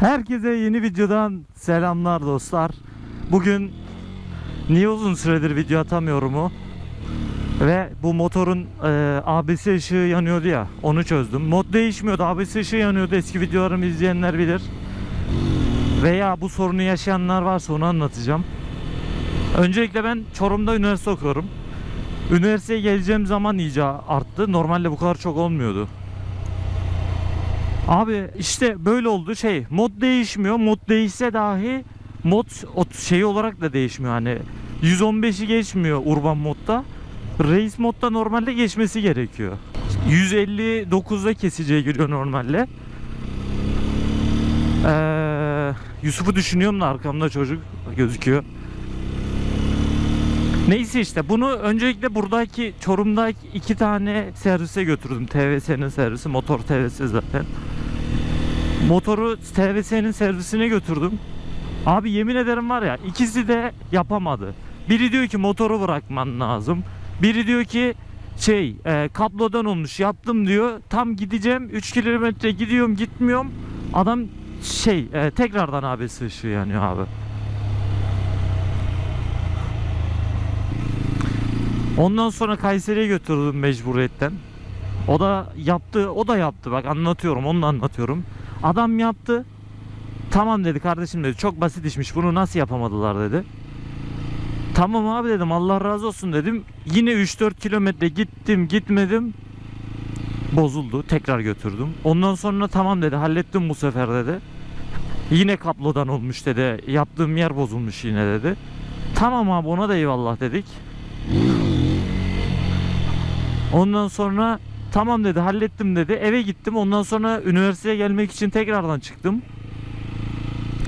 Herkese yeni videodan selamlar dostlar. Bugün niye uzun süredir video atamıyorum o? Ve bu motorun e, ABS ışığı yanıyordu ya onu çözdüm. Mod değişmiyordu ABS ışığı yanıyordu eski videolarımı izleyenler bilir. Veya bu sorunu yaşayanlar varsa onu anlatacağım. Öncelikle ben Çorum'da üniversite okuyorum. Üniversiteye geleceğim zaman iyice arttı. Normalde bu kadar çok olmuyordu. Abi işte böyle oldu. Şey mod değişmiyor. Mod değişse dahi mod o şey olarak da değişmiyor. Hani 115'i geçmiyor urban modda. Reis modda normalde geçmesi gerekiyor. 159'da kesiciye giriyor normalde. Ee, Yusuf'u düşünüyorum da arkamda çocuk gözüküyor. Neyse işte bunu öncelikle buradaki Çorum'daki iki tane servise götürdüm. TVS'nin servisi, motor TVS zaten. Motoru TVS'nin servisine götürdüm. Abi yemin ederim var ya ikisi de yapamadı. Biri diyor ki motoru bırakman lazım. Biri diyor ki şey e, kablodan olmuş yaptım diyor. Tam gideceğim 3 kilometre gidiyorum gitmiyorum. Adam şey e, tekrardan ABS ışığı yanıyor abi. Ondan sonra Kayseri'ye götürdüm mecburiyetten. O da yaptı, o da yaptı. Bak anlatıyorum, onu da anlatıyorum. Adam yaptı. Tamam dedi kardeşim dedi. Çok basit işmiş. Bunu nasıl yapamadılar dedi. Tamam abi dedim. Allah razı olsun dedim. Yine 3-4 kilometre gittim, gitmedim. Bozuldu. Tekrar götürdüm. Ondan sonra tamam dedi. Hallettim bu sefer dedi. Yine kablodan olmuş dedi. Yaptığım yer bozulmuş yine dedi. Tamam abi ona da eyvallah dedik. Ondan sonra tamam dedi hallettim dedi eve gittim ondan sonra üniversiteye gelmek için tekrardan çıktım.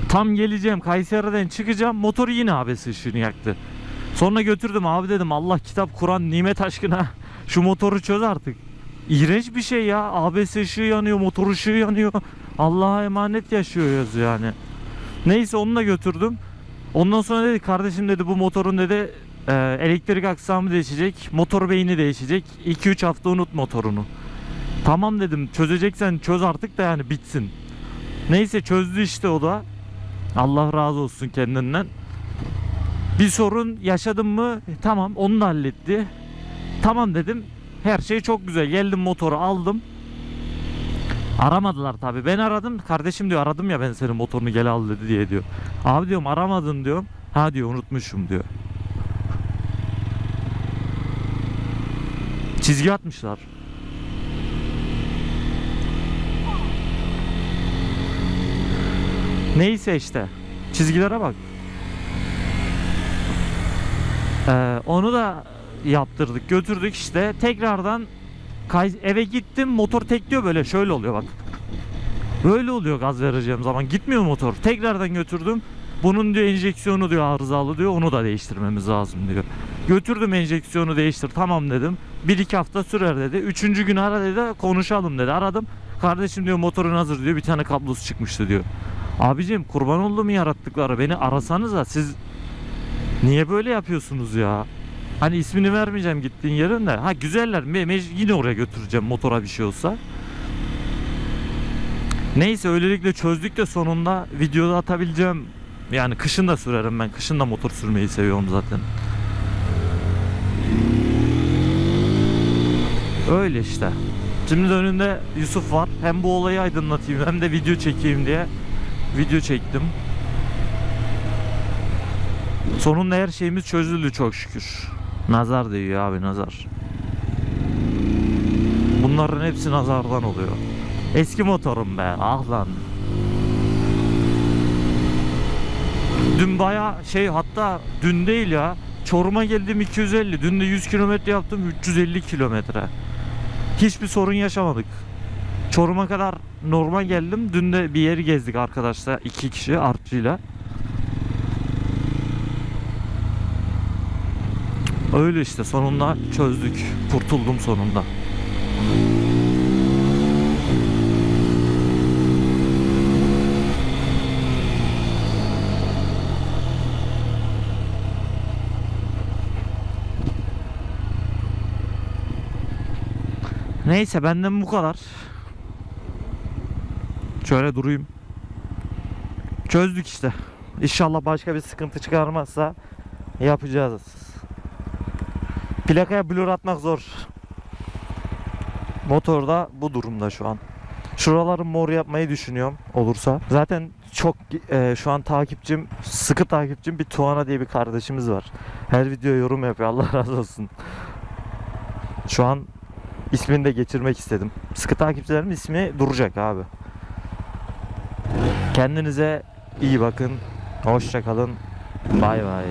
Tam geleceğim Kayseri'den çıkacağım motoru yine ABS ışığını yaktı. Sonra götürdüm abi dedim Allah kitap Kur'an nimet aşkına şu motoru çöz artık. İğrenç bir şey ya ABS ışığı yanıyor motor ışığı yanıyor. Allah'a emanet yaşıyoruz yani. Neyse onu da götürdüm. Ondan sonra dedi kardeşim dedi bu motorun dedi ee, elektrik aksamı değişecek, motor beyni değişecek. 2-3 hafta unut motorunu. Tamam dedim çözeceksen çöz artık da yani bitsin. Neyse çözdü işte o da. Allah razı olsun kendinden. Bir sorun yaşadım mı? E, Tamam onu da halletti. Tamam dedim. Her şey çok güzel. Geldim motoru aldım. Aramadılar tabi. Ben aradım. Kardeşim diyor aradım ya ben senin motorunu gel al dedi diye diyor. Abi diyorum aramadın diyorum. Ha diyor unutmuşum diyor. Çizgi atmışlar. Neyse işte. Çizgilere bak. Ee, onu da yaptırdık, götürdük işte. Tekrardan eve gittim. Motor tekliyor böyle. Şöyle oluyor bak. Böyle oluyor gaz vereceğim zaman. Gitmiyor motor. Tekrardan götürdüm. Bunun diyor enjeksiyonu diyor arızalı diyor. Onu da değiştirmemiz lazım diyor. Götürdüm enjeksiyonu değiştir. Tamam dedim. Bir iki hafta sürer dedi. Üçüncü gün ara dedi. Konuşalım dedi. Aradım. Kardeşim diyor motorun hazır diyor. Bir tane kablosu çıkmıştı diyor. Abicim kurban olduğum yarattıkları beni arasanıza siz niye böyle yapıyorsunuz ya? Hani ismini vermeyeceğim gittiğin yerin de. Ha güzeller. Me- yine oraya götüreceğim motora bir şey olsa. Neyse öylelikle çözdük de sonunda videoda atabileceğim. Yani kışın da sürerim ben. Kışın da motor sürmeyi seviyorum zaten. Öyle işte. Şimdi de önünde Yusuf var. Hem bu olayı aydınlatayım hem de video çekeyim diye video çektim. Sonunda her şeyimiz çözüldü çok şükür. Nazar değiyor abi nazar. Bunların hepsi nazardan oluyor. Eski motorum be ah lan. Dün baya şey hatta dün değil ya Çorum'a geldim 250 dün de 100 kilometre yaptım 350 kilometre. Hiçbir sorun yaşamadık. Çorum'a kadar normal geldim. Dün de bir yeri gezdik arkadaşlar. iki kişi artçıyla. Öyle işte sonunda çözdük. Kurtuldum sonunda. Neyse benden bu kadar. Şöyle durayım. Çözdük işte. İnşallah başka bir sıkıntı çıkarmazsa yapacağız. Plakaya blur atmak zor. Motorda bu durumda şu an. Şuraları mor yapmayı düşünüyorum olursa. Zaten çok e, şu an takipçim, sıkı takipçim bir Tuana diye bir kardeşimiz var. Her video yorum yapıyor. Allah razı olsun. Şu an ismini de geçirmek istedim. Sıkı takipçilerimin ismi duracak abi. Kendinize iyi bakın. Hoşça kalın. Bay bay.